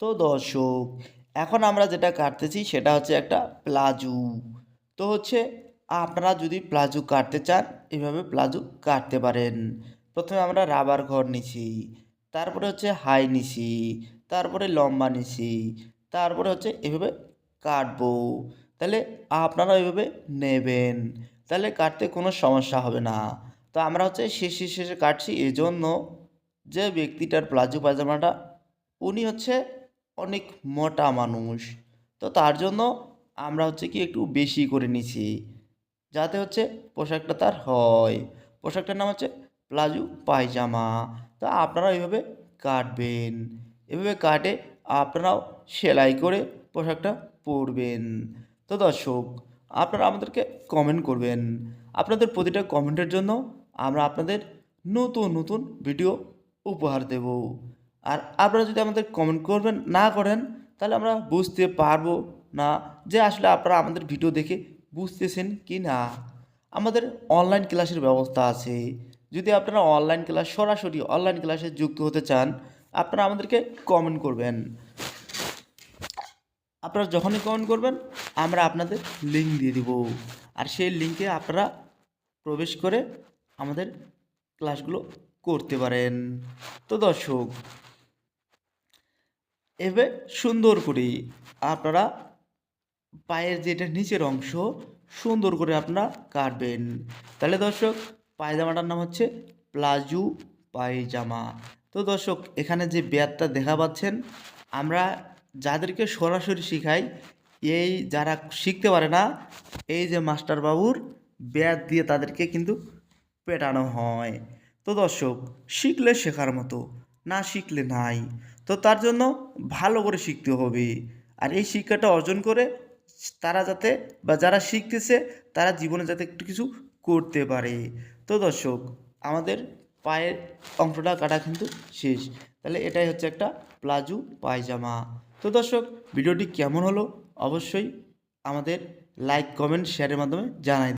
তো দর্শক এখন আমরা যেটা কাটতেছি সেটা হচ্ছে একটা প্লাজু। তো হচ্ছে আপনারা যদি প্লাজু কাটতে চান, এভাবে প্লাজু কাটতে পারেন। প্রথমে আমরা রাবার ঘর নিছি, তারপরে হচ্ছে হাই নিছি, তারপরে লম্বা নিছি, তারপরে হচ্ছে এভাবে কাটবো। তাহলে আপনারা এভাবে নেবেন, তাহলে কাটতে কোনো সমস্যা হবে না। তো আমরা হচ্ছে শেষে শেষে কাটছি, এজন্য যে ব্যক্তিটার প্লাজো পায়জামাটা, উনি হচ্ছে অনেক মোটা মানুষ। তো তার জন্য আমরা হচ্ছে কি একটু বেশি করে নিছি যাতে হচ্ছে পোশাকটা তার হয়। পোশাকটার নাম হচ্ছে প্লাজো পায়জামা। তা আপনারা এইভাবে কাটবেন। এভাবে কাটে আপনারাও সেলাই করে পোশাকটা পরবেন। তো দর্শক, আপনারা আমাদেরকে কমেন্ট করবেন। আপনাদের প্রতিটা কমেন্টের জন্য আমরা আপনাদের নতুন নতুন ভিডিও উপহার দেব। আর আপনারা যদি আমাদের কমেন্ট করবেন, না করেন, তাহলে আমরা বুঝতে পারব না যে আসলে আপনারা আমাদের ভিডিও দেখে বুঝতেছেন কি না আমাদের অনলাইন ক্লাসের ব্যবস্থা আছে। যদি আপনারা অনলাইন ক্লাস সরাসরি অনলাইন ক্লাসে যুক্ত হতে চান, আপনারা আমাদেরকে কমেন্ট করবেন। আপনারা যখনই কমেন্ট করবেন, আমরা আপনাদের লিঙ্ক দিয়ে দিব। আর সেই লিঙ্কে আপনারা প্রবেশ করে আমাদের ক্লাসগুলো করতে পারেন। তো দর্শক এভাবে সুন্দর করে। আপনারা পায়ের যেটা নিচের অংশ, সুন্দর করে আপনারা কাটবেন। তাহলে দর্শক, পায়জামাটার নাম হচ্ছে প্লাজু পায়জামা। তো দর্শক, এখানে যে ব্যাতটা দেখা পাচ্ছেন, আমরা যাদেরকে সরাসরি শিখাই, এই যারা শিখতে পারে না, এই যে মাস্টার বাবুর ব্যাত দিয়ে তাদেরকে কিন্তু পেটানো হয়। তো দর্শক, শিখলে শেখার মতো। না শিখলে নাই। তো তার জন্য ভালো করে শিখতে হবে। আর এই শিক্ষাটা অর্জন করে তারা যাতে বা যারা শিখতেছে, তারা জীবনে যাতে একটু কিছু করতে পারে। তো দর্শক, আমাদের পায়ের অংশটা কাটা কিন্তু শেষ। তাহলে এটাই হচ্ছে একটা প্লাজু পায়জামা। তো দর্শক, ভিডিওটি কেমন হলো? অবশ্যই আমাদের লাইক কমেন্ট শেয়ারের মাধ্যমে জানাই